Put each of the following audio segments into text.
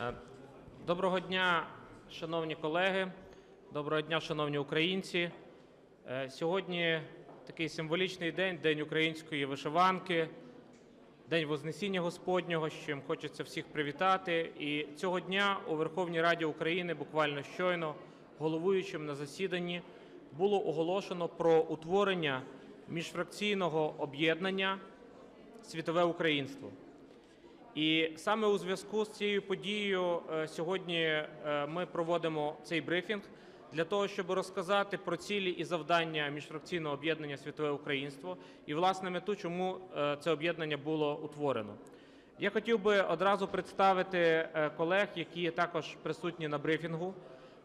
Е, Доброго дня, шановні колеги. Доброго дня, шановні українці. Е, Сьогодні такий символічний день, День української вишиванки, День Вознесіння Господнього, з чим хочеться всіх привітати. І цього дня у Верховній Раді України буквально щойно головуючим на засіданні було оголошено про утворення міжфракційного об'єднання Світове українство. І саме у зв'язку з цією подією е, сьогодні е, ми проводимо цей брифінг для того, щоб розказати про цілі і завдання міжфракційного об'єднання Світове українство і власне мету, чому е, це об'єднання було утворено. Я хотів би одразу представити колег, які також присутні на брифінгу.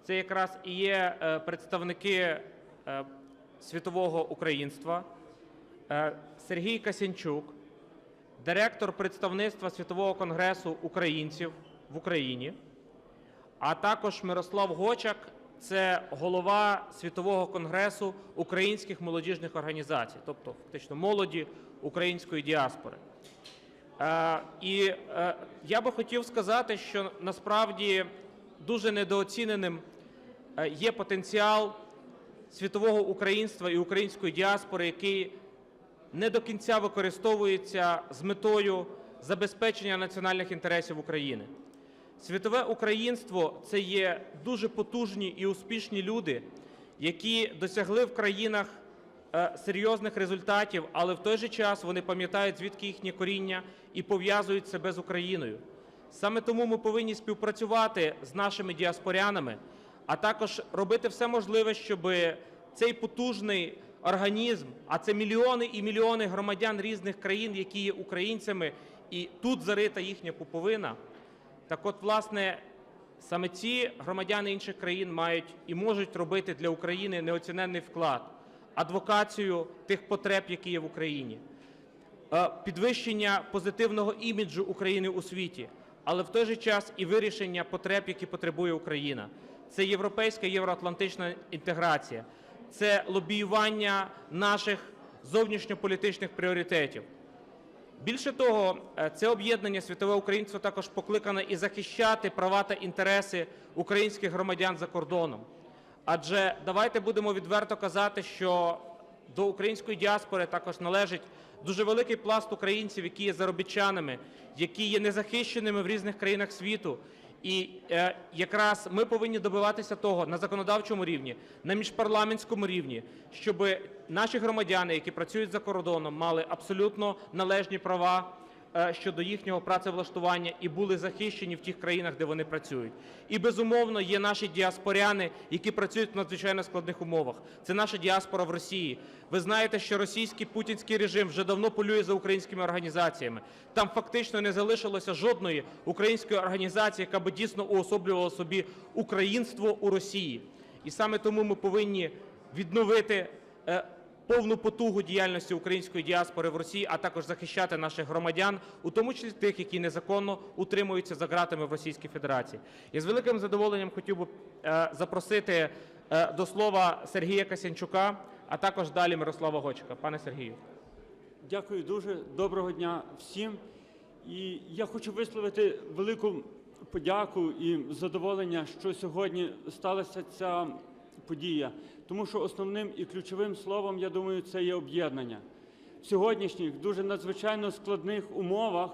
Це якраз і є представники світового українства Сергій Касянчук, директор представництва Світового конгресу українців в Україні, а також Мирослав Гочак, це голова Світового конгресу українських молодіжних організацій, тобто фактично молоді української діаспори. Е, І е, я би хотів сказати, що насправді дуже недооціненим е, є потенціал світового українства і української діаспори, який не до кінця використовується з метою забезпечення національних інтересів України. Світове українство це є дуже потужні і успішні люди, які досягли в країнах е, серйозних результатів, але в той же час вони пам'ятають, звідки їхнє коріння, і пов'язують себе з Україною. Саме тому ми повинні співпрацювати з нашими діаспорянами, а також робити все можливе, щоб цей потужний організм, а це мільйони і мільйони громадян різних країн, які є українцями, і тут зарита їхня пуповина. Так от, власне, саме ці громадяни інших країн мають і можуть робити для України неоціненний вклад, адвокацію тих потреб, які є в Україні, е, підвищення позитивного іміджу України у світі, але в той же час і вирішення потреб, які потребує Україна. Це європейська євроатлантична інтеграція, це лобіювання наших зовнішньополітичних пріоритетів. Більше того, е, це об'єднання світове українство також покликане і захищати права та інтереси українських громадян за кордоном. Адже давайте будемо відверто казати, що до української діаспори також належить дуже великий пласт українців, які є заробітчанами, які є незахищеними в різних країнах світу. І е, якраз ми повинні добиватися того на законодавчому рівні, на міжпарламентському рівні, щоб наші громадяни, які працюють за кордоном, мали абсолютно належні права щодо їхнього працевлаштування і були захищені в тих країнах, де вони працюють. І безумовно є наші діаспоряни, які працюють в надзвичайно складних умовах. Це наша діаспора в Росії. Ви знаєте, що російський путінський режим вже давно полює за українськими організаціями. Там фактично не залишилося жодної української організації, яка би дійсно уособлювала собі українство у Росії. І саме тому ми повинні відновити е, повну потугу діяльності української діаспори в Росії, а також захищати наших громадян, у тому числі тих, які незаконно утримуються за ґратами в Російській Федерації. І з великим задоволенням хотів би е, запросити е, до слова Сергія Касянчука, а також далі Мирослава Гочика. Пане Сергію. Дякую дуже. Доброго дня всім. І я хочу висловити велику подяку і задоволення, що сьогодні сталася ця подія. Тому що основним і ключовим словом, я думаю, це є об'єднання. В сьогоднішніх дуже надзвичайно складних умовах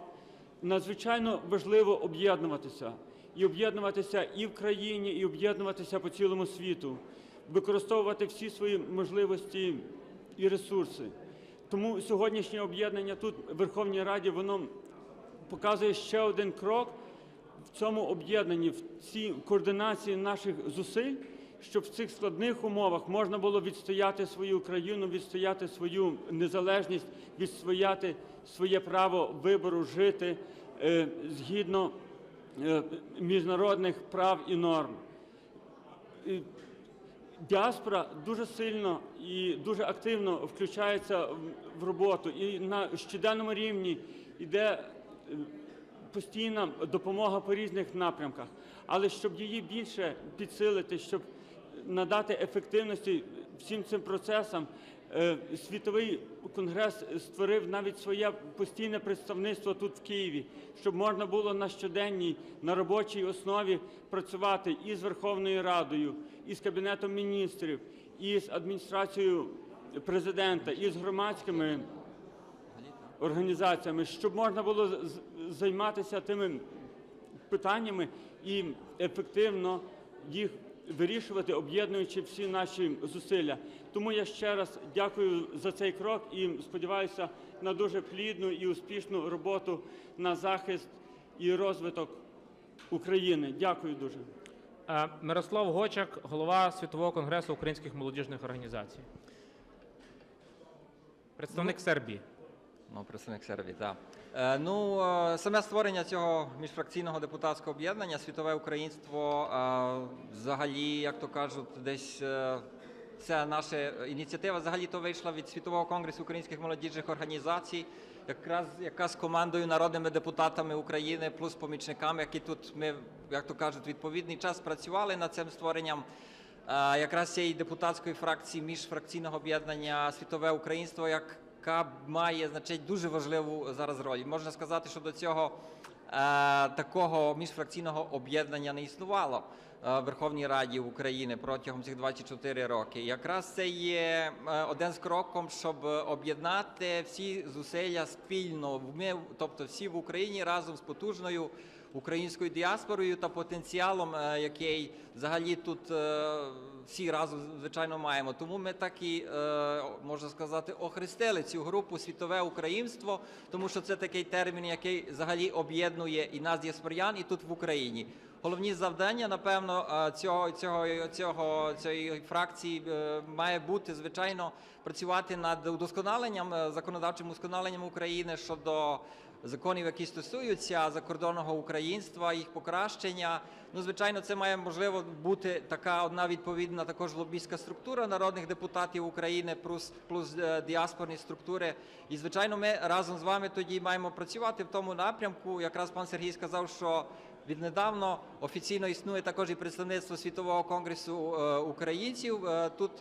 надзвичайно важливо об'єднуватися. І об'єднуватися і в країні, і об'єднуватися по цілому світу, використовувати всі свої можливості і ресурси. Тому сьогоднішнє об'єднання тут в Верховній Раді воно показує ще один крок в цьому об'єднанні, в цій координації наших зусиль, щоб в цих складних умовах можна було відстояти свою країну, відстояти свою незалежність, відстояти своє право вибору жити е, згідно е, міжнародних прав і норм. Діаспора дуже сильно і дуже активно включається в- роботу, і на щоденному рівні йде е, постійна допомога по різних напрямках. Але щоб її більше підсилити, щоб надати ефективності всім цим процесам, Е, Світовий конгрес створив навіть своє постійне представництво тут в Києві, щоб можна було на щоденній, на робочій основі працювати і з Верховною Радою, і з Кабінетом міністрів, і з адміністрацією президента, і з громадськими організаціями, щоб можна було займатися тими питаннями і ефективно їх вирішувати, об'єднуючи всі наші зусилля. Тому я ще раз дякую за цей крок і сподіваюся на дуже плідну і успішну роботу на захист і розвиток України. Дякую дуже. Е, Мирослав Гочак, голова Світового конгресу українських молодіжних організацій. Представник Сербії. Ну, представник Сербії, так. Е, ну, е, саме створення цього міжфракційного депутатського об'єднання Світове українство е, взагалі, як то кажуть, десь е, ця наша ініціатива взагалі то вийшла від Світового конгресу українських молодіжних організацій, якраз яка з командою народними депутатами України, плюс помічниками, які тут ми, як то кажуть, відповідний час працювали над цим створенням. Е, якраз цієї депутатської фракції міжфракційного об'єднання Світове українство, яка має значить дуже важливу зараз роль. Можна сказати, що до цього е, такого міжфракційного об'єднання не існувало Верховній Раді України протягом цих 24 роки. Якраз це є е, один з кроком, щоб об'єднати всі зусилля спільно. Ми, тобто всі в Україні разом з потужною українською діаспорою та потенціалом, е, який взагалі тут е, всі разом звичайно маємо. Тому ми так і е, можна сказати охрестили цю групу світове українство, тому що це такий термін, який взагалі об'єднує і нас, діаспорян, і тут в Україні. Головні завдання, напевно, е, цього, цього, цього цієї фракції е, має бути звичайно працювати над удосконаленням е, законодавчим удосконаленням України щодо законів, які стосуються закордонного українства, їх покращення. Ну, звичайно, це має можливо бути така одна відповідна також лобійська структура народних депутатів України, плюс плюс діаспорні структури. І звичайно, ми разом з вами тоді маємо працювати в тому напрямку. Якраз пан Сергій сказав, що віднедавно офіційно існує також і представництво світового конгресу е, українців е, тут.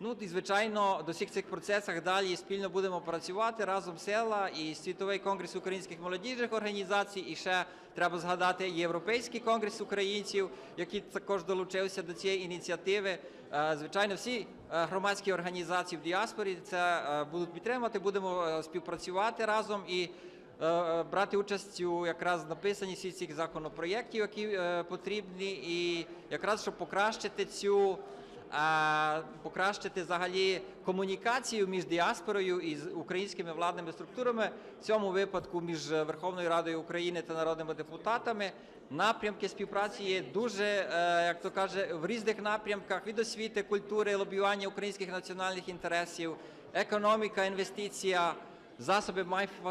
Ну і звичайно, до всіх цих процесах далі спільно будемо працювати разом села і світовий конгрес українських молодіжних організацій. І ще треба згадати Європейський конгрес українців, який також долучився до цієї ініціативи. Е, Звичайно, всі громадські організації в діаспорі це будуть підтримувати. Будемо співпрацювати разом і брати участь у якраз написанні всіх цих законопроєктів, які е, потрібні, і якраз щоб покращити цю покращити взагалі комунікацію між діаспорою і українськими владними структурами, в цьому випадку між Верховною Радою України та народними депутатами. Напрямки співпраці є дуже, е, як то каже, в різних напрямках від освіти, культури, лобіювання українських національних інтересів, економіка, інвестиція, засоби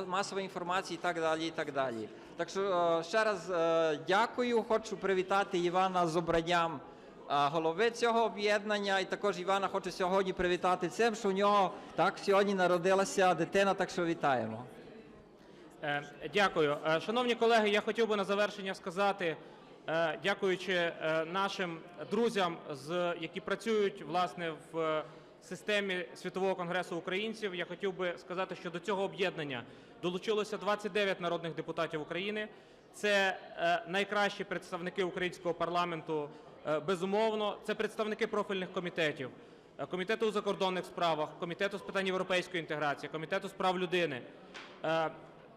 масової інформації і так далі. І так далі. Так що е, ще раз е, дякую. Хочу привітати Івана з обранням голови цього об'єднання. І також Івана хочу сьогодні привітати цим, що у нього так сьогодні народилася дитина, так що вітаємо. Е, Дякую. Е, Шановні колеги, я хотів би на завершення сказати, е, дякуючи е, нашим друзям, які працюють власне в е, системі Світового конгресу українців, я хотів би сказати, що до цього об'єднання долучилося 29 народних депутатів України. Це е, найкращі представники українського парламенту, е, безумовно. Це представники профільних комітетів. Е, Комітету у закордонних справах, комітету з питань європейської інтеграції, комітету з прав людини.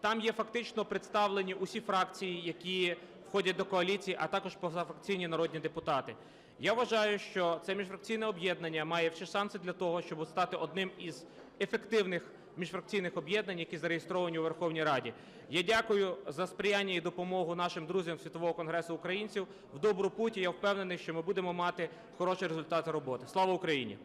Там є фактично представлені усі фракції, які входять до коаліції, а також позафракційні народні депутати. Я вважаю, що це міжфракційне об'єднання має всі шанси для того, щоб стати одним із ефективних міжфракційних об'єднань, які зареєстровані у Верховній Раді. Я дякую за сприяння і допомогу нашим друзям Світового конгресу українців в добру путь. Я впевнений, що ми будемо мати хороші результати роботи. Слава Україні!